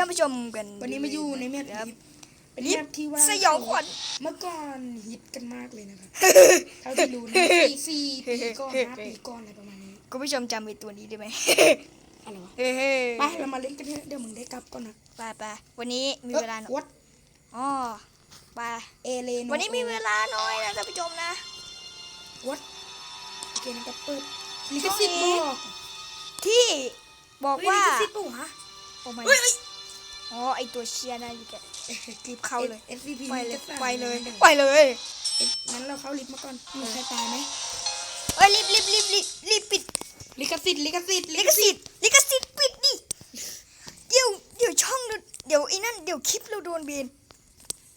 ท่านผู้ชมกันวันนี้มาอยู่ในแมปครับลิฟเป็นแมปที่ว่าสยองขวัญเมื่อก่อนฮิตกันมากเลยนะครับเท่าที่รู้นะสี่สี่ปีก่อนห้าปีก่อนอะไรประมาณนี้คุณผู้ชมจำไอ้ตัวนี้ได้ไหมอะไรวะเฮ้ยไปเรามาเล่นกันเถอะเดี๋ยวมึงได้กลับก่อนนะไปไปวันนี้มีเวลาหน่อยวัดอ๋อไปเอเลนวันนี้มีเวลาน้อยนะท่านผู้ชมนะวัดโอเคนะครับเปิดลิขสิทธิ์บอกที่บอกว่าเฮ้ยลิขสิทธิ์ปะวะโอ้ไม่เฮ้ยเฮ้ย อ๋อไอตัวเชียร์นะอยู่แกรีบเข้าเลยเอสซีพีไปเลยไปเลยไปเลยงั้นเราเข้าลิฟต์มาก่อนมีใครตายไหมเอ้ยรีบรีบรีบรีบรีบปิดลิขสิทธิ์ลิขสิทธิ์ลิขสิทธิ์ลิขสิทธิ์ปิดดิเดี๋ยวเดี๋ยวช่องเราเดี๋ยวไอ้นั่นเดี๋ยวคลิปเราโดนเบน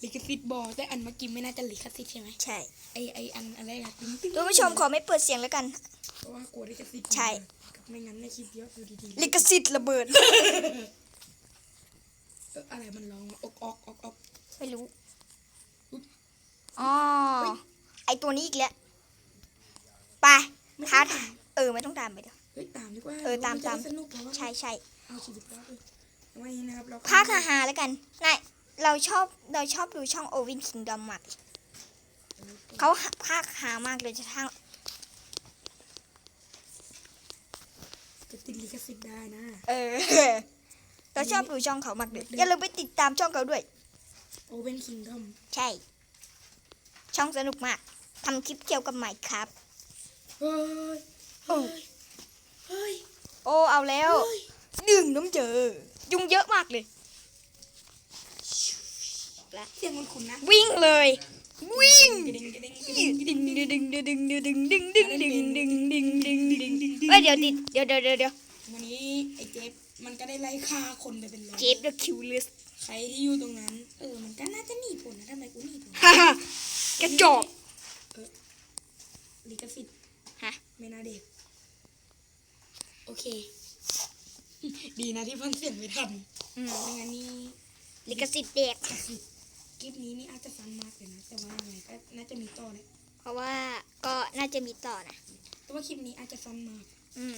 ลิขสิทธิ์บอกแต่อันเมื่อกี้ไม่น่าจะลิขสิทธิ์ใช่ไหมใช่ไอไออันอะไรอะติ๊งติ๊งท่านผู้ชมขอไม่เปิดเสียงแล้วกันเพราะว่ากลัวลิขสิทธิ์ใช่ไม่งั้นในคลิปเยอะอยู่ดีๆลิขสิทธิ์ระเบิดเอออะไรมันร้องวะออกออกออกออกไม่รู้อ๋อไอตัวนี้อีกแล้ว ไปไม่ท้าต้องทาตายเออไม่ต้องตามไปเดี๋ยวเฮ้ยตามดีกว่าเออตามนจะตามได้สนุกเพราะว่าใช่ใช่เอาชีวิตรอดเลยวันนี้นะครับเราภาคฮาๆแล้วกันนายเราชอบเราชอบดูช่องโอวินคิงดอมมากเขาภาคฮามากเลยจะทั้งจะติดลิขสิทธิ์ได้นะ เออ เราชอบดูช่องเขามากเลยอย่าลืมไปติดตามช่องเขาด้วย โอเวนคิงดอมใช่ ช่องสนุกมากทำคลิปเกี่ยวกับไมค์ครับ เฮ้ยโอ้เฮ้ยโอ้เอาแล้ว เฮ้ยดื่มน้ำเจอ ยุงเยอะมากเลย เสียงมันคุ้นนะวิ่งเลย วิ่งกระดิ่งกระดิ่งกระดิ่งกระดิ่ดึงงดึงดึงดึงดึงดึงดึงดึงดึงดึงดึงดึงดึงเอ้ยเดี๋ยวดิเดี๋ยวเดี๋ยวเดี๋ยวเดี๋ยววันนี้ไอ้เจฟ มันก็ได้ไล่ฆ่าคนไปเป็นร้อยเจฟเดอะคิวลิสใครที่อยู่ตรงนั้น เออ มันก็น่าจะหนีผลนะทำไมกูหนีผลฮ่าฮ่ากระจอกลิขสิทธิ์ฮะไม่น่าเด็ก โอเค ดีนะที่เพันเสียงไม่ทันอืมไม่งั้นนี่ลิขสิทธิ์เด็กคลิปนี้นี่อาจจะสั้นมากเลยนะ แต่ว่ายังไงก็น่าจะมีต่อเลยเพราะว่าก็น่าจะมีต่อนะ แต่ว่าคลิปนี้อาจจะสั้นมาก อืม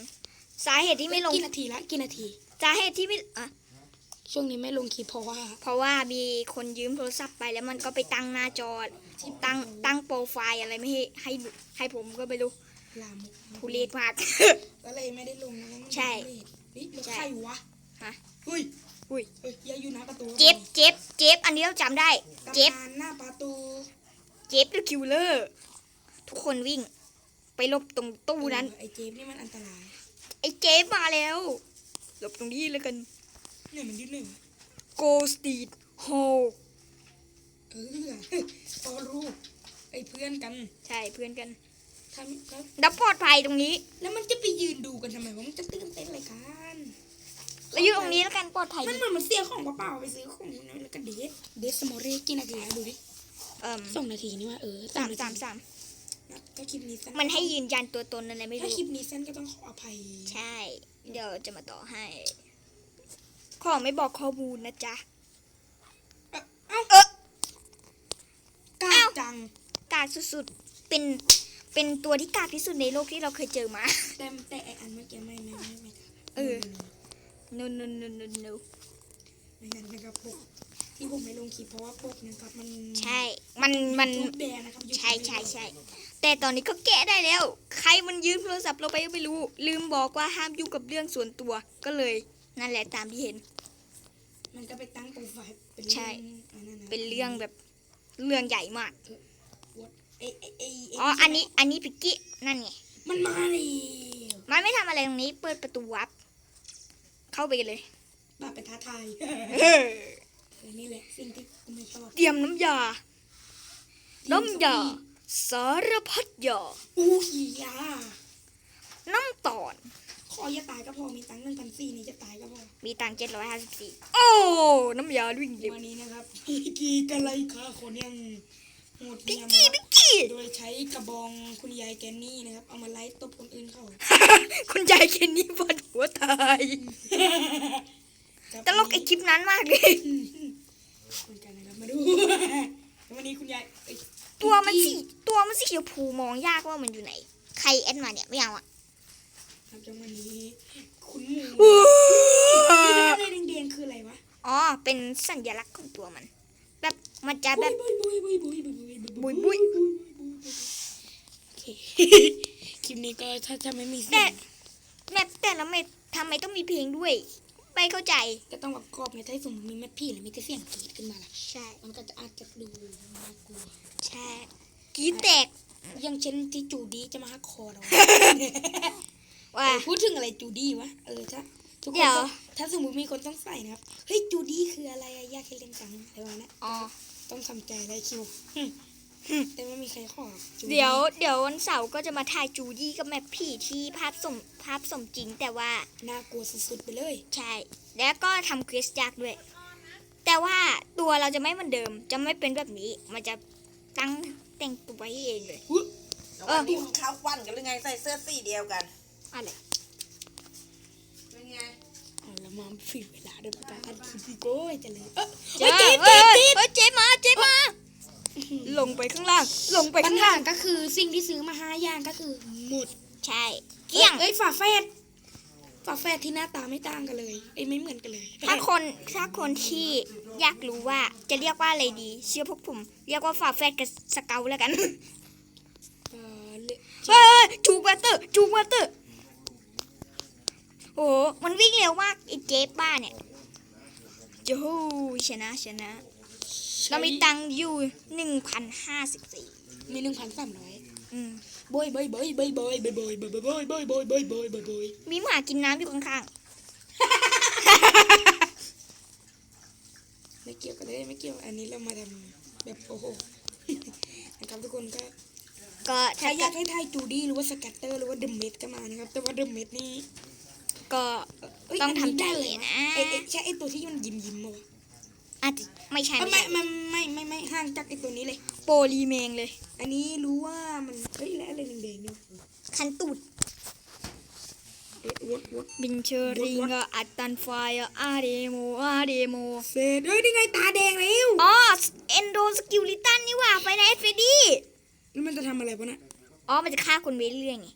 สาเหตุที่ไม่ลงกี่นาทีละกี่นาที สาเหตุที่ไม่อะช่วงนี้ไม่ลงคลิปเพราะว่า เพราะว่ามีคนยืมโทรศัพท์ไปแล้วมันก็ไปตั้งหน้าจอตั้งตั้งโปรไฟล์อะไรไม่ให้ให้ดูให้ผมก็ไม่รู้ลามกทุเรศมากก็เลยไม่ได้ลงนะว่ามันใช่ทุเรศเฮ้ยแล้วใช่ใครวะฮะเฮ้ยอุ้ยเฮ้ยอย่าอยู่หน้าประตูเจ็บเจ็บเจ็บอันนี้เราจำได้ เจ็บตำนานหน้าประตูเจ็บหรือคิวเลอร์ ทุกคนวิ่ง ไปหลบตรงตู้นั้นเออไอ้เจฟนี่มันอันตราย ไอ้เจฟมาแล้ว หลบตรงนี้แล้วกันเนี่ยมันยืดหนึ่ง Go Street Hall เออพอรู้ไอ้เพื่อนกัน ใช่เพื่อนกันทำแล้วดับปลอดภัยตรงนี้ แล้วมันจะไปยืนดูกันทำไมวะมันจะตื่นเต้นอะไรกันแล้วอยู่ตรงนี้แล้วกันปลอดภัยมันเหมือนมันเสียของเปล่าๆไปซื้อของน้อยแล้วก็เดทเดทสมอรี่กี่นาทีแล้วดูดิเอ่มสองนาทีนี่ว่าเออสามนทีสามสามนะ ถ้าคลิปนี้สั้นมันให้ยืนยันตัวตนอะไรไม่ถ้ารู้ คลิปนี้สั้นก็ต้องขออภัย ใช่ เดี๋ยวจะมาต่อให้ ขอไม่บอกข้อมูลนะจ๊ะ เอ้าเอ้าเออกล้าเอ้าจัง กากสุดๆ เป็น เป็นตัวที่กากที่สุดในโลกที่เราเคยเจอมา แต่แต่ไออันเมื่อกี้ไม่ไม่ไม่ไม่เออ no no no no no ไม่งั้นนะครับพวกที่ผมไม่ลงคลิปเพราะว่าพวกนะครับมันใช่ มัน มันยูทูบแบนนะครับ YouTube ใช่ใช่ใช่ แต่ตอนนี้ก็แก้ได้แล้ว ใครมันยืมโทรศัพท์เราไปก็ไม่รู้ ลืมบอกว่าห้ามยุ่งกับเรื่องส่วนตัวก็เลย นั่นแหละตามที่เห็น มันก็ไปตั้งโปรไฟล์เป็นใช่เรื่องอันนั้นนะเป็นเรื่องแบบเรื่องใหญ่มากไอ้ไอ้ไอ้ไอ๋อ อันนี้ อันนี้พิกกี้นั่นไง มันมาเลยมันไม่ทำอะไรตรงนี้ เปิดประตูวับ เข้าไปกันเลยบ้าไปท้าทายเออเออนี่แหละสิ่งที่กูไม่ชอบ เตรียมน้ำยา น้ำยา สารพัดยาอู้ยยาน้ำตอน ขออย่าตายก็พอมีตังค์หนึ่งพันสี่นี่จะตายก็พอ มีตังเจ็ดร้อยห้าสิบสี่โอ้ น้ำยาวิ่งเร็ววันนี้นะครับพี่กีกันไล่ฆ่าคนยังโหดพิกเหี้ยมกี้พิกกี้โดยใช้กระบองคุณยายแกนนี่นะครับ เอามาไล่ตบคนอื่นเขา คุณยายเคนนี่ปวดหัวตายตลกไอคลิปนั้นมากเลยเหมือนกันนะครับมาดูวันนี้คุณยายเอ้ย ตัวมันสีตัวมันสีเขียวผูมองยากว่ามันอยู่ไหน ใครแอดมาเนี่ยไม่เอาอะครับจังวันนี้คุณหมูว้าอะไรแดงๆคืออะไรวะอ๋อเป็นสัญลักษณ์ของตัวมัน แบบมันจะแบบบุยบุยบุยบุยบุยบุยบุยบุยโอเคคลิปนี้ก็ถ้าจะไม่มีเสีแต่ยงแบบแต่ละเม็ดทำไมต้องมีเพลงด้วย ไม่เข้าใจ ก็ต้องประกอบไงถ้าสมมติมีแม่พี่หรือมีแต่เสียงกรีดขึ้นมาล่ะใช่ มันก็จะอาจจะดูน่ากลัวใช่กรีดแตกอย่างเช่นที่จูดี้จะมาฮักคอเราว่าเออพูดถึงอะไรจูดี้วะเออถ้าทุกคเดี๋นยวก็ถ้าสมมติมีคนต้องใส่นะครับเฮ้ยจูดี้คืออะไรอะยากให้เล่นจังอะไรวะเนี่ยอ๋อต้องทำใจได้คิว แต่ไม่มีใครขอหรอกจูเดี๋ยวเดี๋ยววันเสาร์ก็จะมาถ่ายจูดี้กับแม่พี่ที่ภาพสมภาพสมจริงแต่ว่าน่ากลัวสุดๆไปเลย ใช่ แล้วก็ทำคริสยากด้วย แต่ว่าตัวเราจะไม่เหมือนเดิม จะไม่เป็นแบบนี้ มันจะตั้งแต่งตัวให้เองเลย เออ ที่มึงเข้าควันกันหรือไงใส่เสื้อสีเดียวกันอะไรเป็นไงเอาแล้วมาฝีเวลาด้วยประการคลิปอีกโอ้ยจะเลยเออเจ๊เฮ้ยเจ๊เจ๊เจ๊เฮ้ยเจ๊มาเจ๊มาล งไปข้างล่าง ลงไปปัญข้างหาล่าง ก็คือสิ่งที่ซื้อมาห้าอย่างก็คือหมดใช่ เกลี้ยง เอ้ยฝาแฝดฝาแฝดที่หน้าตาไม่ต่างกันเลยเอ้ยไม่เหมือนกันเลยถ้าคนถ้าคนที่อยากรู้ว่าจะเรียกว่าอะไรดี เชื่อพวกผม เรียกว่าฝาแฝดกับสเกลแล้วกัน เออเละเฮ้ยจูบัตเตอร์จูบัตเตอร์โอ้โหมันวิ่งเร็วมากไอ้เจ๊บ้าเนี่ยโจูชนะชนะ เรามีตังค์อยู่หนึ่งพันห้าสิบสี่มีหนึ่งพันสามร้อยอืมบอยบอยบอยบอยบอยบอยบอยบอยบอยบอยบอยบอยบอยบอยบอยมีหมากินน้ำอยู่ข้างไม่เกี่ยวกันเลยไม่เกี่ยวอันนี้เรามาทำแบบโอ้โหนะครับทุกคนก็ๆก็ถ้าถ้าอยากให้ทายจูดี้หรือว่าสแกตเตอร์หรือว่าเดมเมดก็มานะครับ แต่ว่าเดมเมดนี่ก็เยต้องนนี้ทำใจได้เลยนะไอ้ไอ้ใช่ไอ้ตัวที่มันยิ้มยิ้มมาวะ อาจจะไม่ใช่เอ้ยไม่ไม่ใช่ไม่ไม่ไม่ไม่ห่างจากไอ้ตัวนี้เลย โปลีเมงเลย อันนี้รู้ว่ามันเฮ้ยแล้วอะไรแดงๆเนี่ยคันตูด เอ๊ะวดวดบินเชอริงอะอัตตันไฟอะอาเดโมอาเดโมเฟดเฮ้ยนี่ไงตาแดงแล้วอ๋อเอนโดสกิลลิตันนี่หว่าไฟในเอฟดีแล้วมันจะทำอะไรปะน่ะอ๋อมันจะฆ่าคนไปเรื่อยๆไง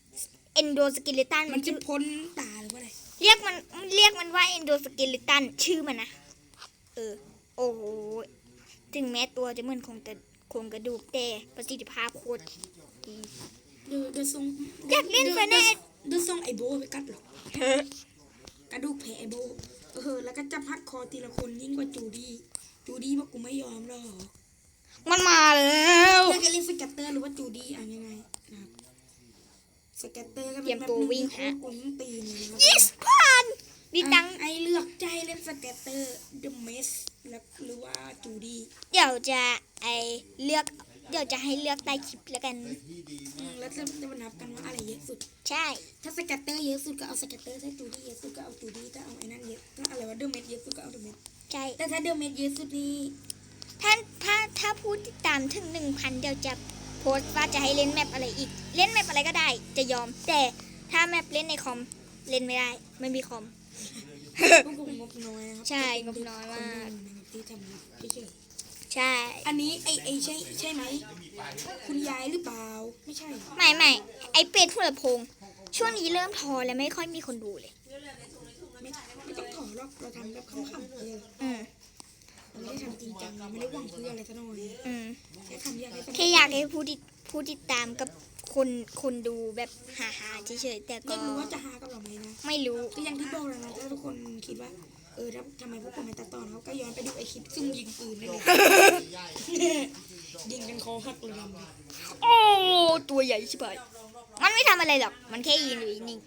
เอนโดสกิลลิตันมัมันนจะจะพ้นตาหรือว่าอะไรเรียกมันเรียกมันว่าเอนโดสกิลลิตันชื่อมันนะเออ โอ้โห ถึงแม้ตัวจะเหมือนโครงกระโครงกระดูกแต่ประสิทธิภาพโคตรดีเดี๋ยวเดี๋ยวส่งอยากเล่นดี๋วไฟแนนซ์เดี๋ยวส่งไอโบไปกัดหรอกกระดูกแผลไอโบเออแล้วก็จับพัดคอทีละคนยิ่งกว่าจูดี้จูดี้บอกกูไม่ยอมหรอกมันมาแล้วอยากจะเล่นสเก็ตเตอร์หรือว่าจูดี้อะยังไงนะครับสเก็ตเตอร์ก็เตรียมตัววิ่งฮะฮะกูยิ่งตีนเลยนะครับ yes ผ่านมีตังค์อะไอเลือกใจเล่นสเก็ตเตอร์เดอะเมส แล้วหรือว่าจูดี้เดี๋ยวจะไอเลือก เดี๋ยวจะให้เลือกใต้คลิปแล้วกัน อืมแล้วจะจะมานับกันว่าอะไรเยอะสุด ใช่ ถ้าสเก็ตเตอร์เยอะสุดก็เอาสเก็ตเตอร์ถ้าจูดี้เยอะสุดก็เอาจูดี้ถ้าเอาไอ้นั่นเยอะก็อะไรวะเดอะเมสเยอะสุดก็เอาเดอะเมสใช่ แต่ถ้าเดอะเมสเยอะสุดนี่ถ้าถ้าถ้าพูดติดตามถึงหนึ่งพันเดี๋ยวจะโพสต์ว่าจะให้เล่นแมปอะไรอีก เล่นแมปอะไรก็ได้ จะยอม แต่ถ้าแมปเล่นในคอมเล่นไม่ได้ ไม่มีคอมพว กผมงบน้อยนะครับใช่งบน้อยมากคนหนึ่งนะครับที่ทำเฉยใช่ ๆอันนี้ไอไอใช่ใช่ไหม คุณยายหรือเปล่า ไม่ใช่ ไม่ไม่ไอเป็ดหัวลำโพงช่วงนี้เริ่มทอแล้วไม่ค่อยมีคนดูเลย ไม่ไม่ต้องถอหรอกเราทำแบบขำๆเอออืมเราไม่ได้ทำจริงจังเราไม่ได้หวังเพื่ออะไรซะหน่อยอืมแค่ทำอยากให้สนุกแค่อยากให้ผู้ติดผู้ติดตามกับ คนคนดูแบบหาหาๆเฉยๆแต่ก็ไม่รู้ว่าจะหากับเราไหมนะไม่รู้ก็อย่างที่บอกแล้วนะถ้าทุกคนคิดว่า เออถ้าทำไมพวกผมไม่ตัดต่อนะครับก็ย้อนไปดูไอคลิปซุ่มยิงปืนนั่นเลยยิงกันคอหักเลยนะโอ้ตัวใหญ่ชิบหายมันไม่ทำอะไรหรอกมันแค่ยืนอยู่นิ่ง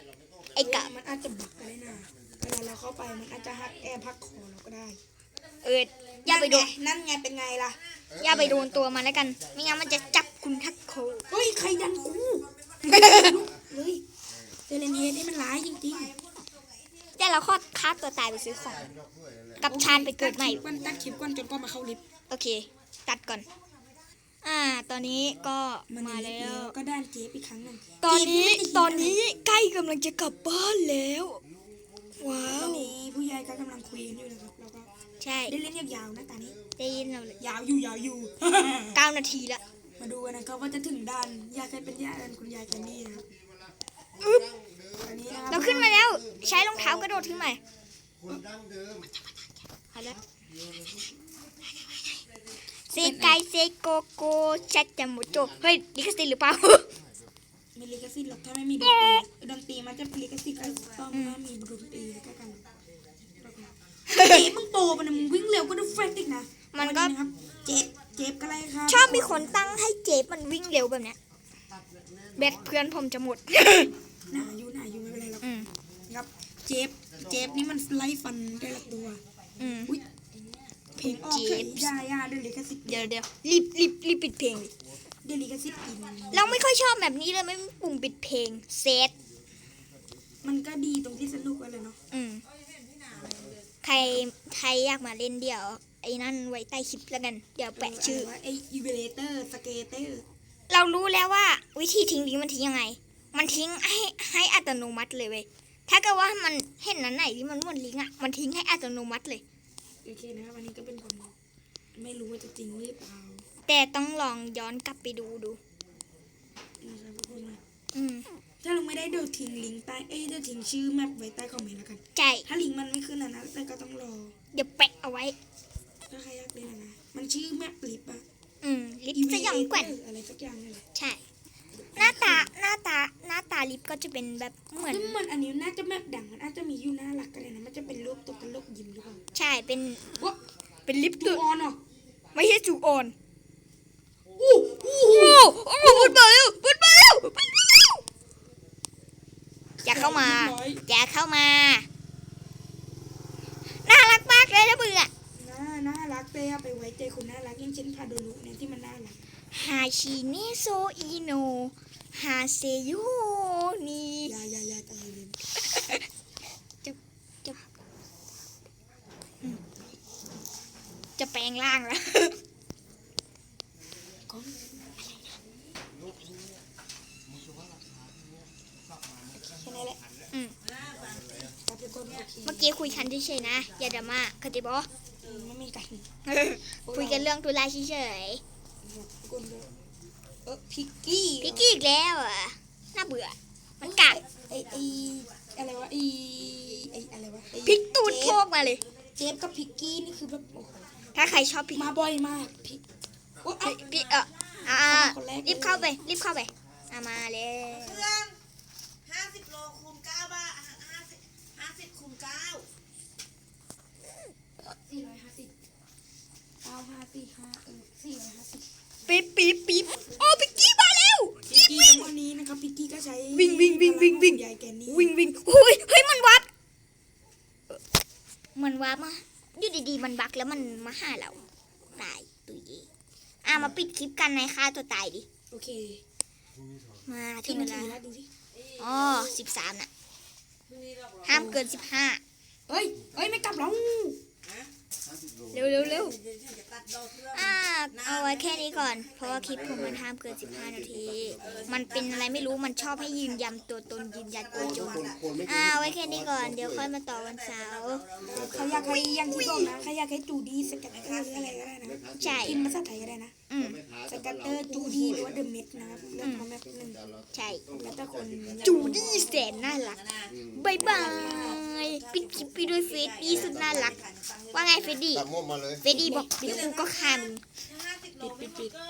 ๆไอ้กะมันอาจจะบักก็ได้นะเวลาเราเข้าไปมันอาจจะหักแอร์พักคอเราก็ได้ เอออย่าไปโดนนั่นไงเป็นไงล่ะอย่าไปโดนตัวมันแล้วกันไม่งั้นมันจะจับ คุณทักโคเฮ้ยใครดันกูเฮ้ยเซเลนเฮดนี่มันร้ายจริงๆแต่เราข้อฆ่าตัวตายไปซื้อของ กับชาญไปเกิดใหม่ตัคลิปก่อนตัดคลิปก่อนจนก็มาเข้าลิฟต์โอเค ตัดก่อน อ่า ตอนนี้ก็มาแล้ว ก็ด้านเจฟอีกครั้งหนึ่งตอนนี้ตอนนี้ใกล้กำลังจะกลับบ้านแล้ว ว้าตอนวนี้ผู้ใหญ่ก็กำลังคุยกันอยู่นะครับแล้วก็ใช่ได้เล่นยาวๆนะตอนนี้ได้ยินเราเลยยาวอยู่ยาวอยู่ เก้านาทีละ มาดูกันนะครับว่าจะถึงด่านยายใครเป็นยายอันคุณยายแคนดี้นะครับอึ๊บอันนี้นะคเราขึ้นมาแล้ว ใช้รองเท้ากระโดดขึ้นมาเอาละเซกายเซโกโกชัดจมูโจเฮ้ยดิคสติทธิ์หรือเปล่า มีลิขสิทธิ์หรอกถ้าไม่มีดนตรีนตีมันจะลิขสิทธิ์ก็ต้องมีดนตรีก็กันเจ๊มึงโปมันนะมึงวิ่งเร็วก็ดูเฟรนติกนะมันก็เเจ็ด เจ็บก็ไรครับชอบมีคนตั้งให้เจฟมันวิ่งเร็วแบบเนี้ยแบตเพื่อนผมจะหมด หนาอยู่หนาอยู่ไม่เป็นไรหรอกอืมครับ เจ็บเจ็บนี่มันไล่ฟันได้ละตัว อืม อุ้ยเพลงออกเจ็เถบอะอยาอยาเดี๋ยวลิขสิทธิ์เดี๋ยวเดี๋ยวรีบรีบรีบปิดเพลงดิเดี๋ยวลิขสิทธิ์อิน เราไม่ค่อยชอบแบบนี้เลยไม่มีปุ่มปิดเพลงเซตมันก็ดีตรงที่สนุกอะไรเนาะ อืม ใครใครอยากมาเล่นเดี๋ยวไอ้นั่นไว้ใต้คลิปแล้วกัน เดี๋ยวแปะชื่อว่าไออีเวเลเตอร์สเกเตอร์เรารู้แล้วว่าวิธีทิ้งลิงก์มันทิ้งยังไง มันทิ้งให้ให้อัตโนมัติเลยเว้ย ถ้าเกิดว่ามันเห็นนั้นไหนที่มันเหมือนลิงก์อะ มันทิ้งให้อัตโนมัติเลย โอเคนะครับวันนี้ก็เป็นความรู้ไม่รู้ว่าจะจริงหรือเปล่า แต่ต้องลองย้อนกลับไปดูดูนะครับทุกคนนะอืม ถ้าเราไม่ได้เดี๋ยวทิ้งลิงก์ใต้เอ้ยเดี๋ยวทิ้งชื่อแมปไว้ใต้คอมเมนต์แล้วกัน ใช่ ถ้าลิงก์มันไม่ขึ้นนะนะแต่ก็ต้องรอ เดี๋ยวแปะเอาไว้ ถ้าใครอยากเล่นอะนะมันชื่อแมปลิปอะอืมลิฟต์สยองแกว่นอะไรสักอย่างนี่แหละใช่ หน้าตาหน้าตาหน้าตาลิฟต์ก็จะเป็นแบบเหมือนซึ่งมันอันนี้น่าจะแมปดังมันอาจจะมีอยู่หน้าหลักก็ได้นะมันจะเป็นรูปตัวตลกยิ้มหรือเปล่าใช่เป็นวะเป็นลิฟต์ตัตัววออนเหรอไม่ใช่จูออนอู้อู้โอ้โอ้พูดมาแล้วพูดมาแล้วพูดมาแล้วอย่าเข้ามาอย่าเข้ามา น่ารักมากเลยนะมึงอะน่าน่า รักเลยอะไปไว้ใจคนน่ารักอย่งเช่นพาโดนุเนี่ยที่มันน่ารักฮาชิเนโซอิโนฮาเซโยนีอย่าอย่าอย่าใจเย็นจะจะแปลงร่างแล้วก้อนแค่นั้นแหละเมื่อกี้คุยคันเฉยๆนะ อย่าดราม่าเข้าใจปะอืมไม่มีกัน คุยกันเรื่องตุลาเฉยครับทุกคนเลยเออพิกกี้ๆพี่กี้อีกแล้วอะน่าเบื่อ มันกัดไอไออะไรวะไอไออะไรวะไอ้พลิกตูดเจโพฟกมาเลย เจฟกับพิกกี้นี่คือแบบโอ้โหถ้าใครชอบพี่มาบ่อยมากพิกโอ้เอาพี่เอออ่าคนแรกรีบเข้าไปรีบเข้าไปอะมาเลยเครื่องห้าสิบโลคูณเก้าบาทห้าสิบห้าสิบคูณเก้า สี่ร้อยห้าสิบ เก้าห้าสี่ห้าเออสี่ร้อยห้าสิบปี๊บปี๊บปี๊บโอ้พี่กี้มาแล้วพิกกี้ทั้งวันนี้นะครับพิกกี้ก็ใช้วิ่งวิ่งวิ่งวิ่งวิ่งยายแกนี่วิ่งวิ่งเฮ้ยเฮ้ยมันวับมันวับมาอยู่ดีๆมันบักแล้วมันมาหาเราตายตุยเย่อะมาปิดคลิปกันในค่าตัวตายดิโอเค มาถึกี่งเวนาทีลาแล้วดูสิอ๋อสิบสามน่ะห้ามเกินสิบห้าเอ้ยเอ้ยไม่กลับแล้ว เร็วเร็วเร็วเดี๋ยวฉันจะตัดดอกเครื่องอ่าเอาไว้แค่นี้ก่อน เพราะว่าคลิปผมมันห้ามเกินสิบห้านาที มันเป็นอะไรไม่รู้ มันชอบให้ยืนยันตัวตนยืนยันตัวจนอ่าเอาไว้แค่นี้ก่อน เดี๋ยวค่อยมาต่อวันเสาร์เขาอยากให้อย่างที่บอกนะเขาอยากให้จูดี้สกัดเตอร์หรืออะไรก็ได้นะใช่พิมพ์ภาษาไทยก็ได้นะอืมสกัดเตอร์จูดี้หรือว่าเดอะเม็ดนะครับเรื่องของแมปหนึ่งใช่แล้วแต่คนจูดี้แสนน่ารักบายบายปิดคลิปไปด้วยเฟดดี้สุดน่ารัก ว่าไงเฟดดี้ตัดม่วงมาเลยเฟดดี้บอกเดี๋ยวกูก็ฆ่ามึงห้าสิบโลไม่พอก็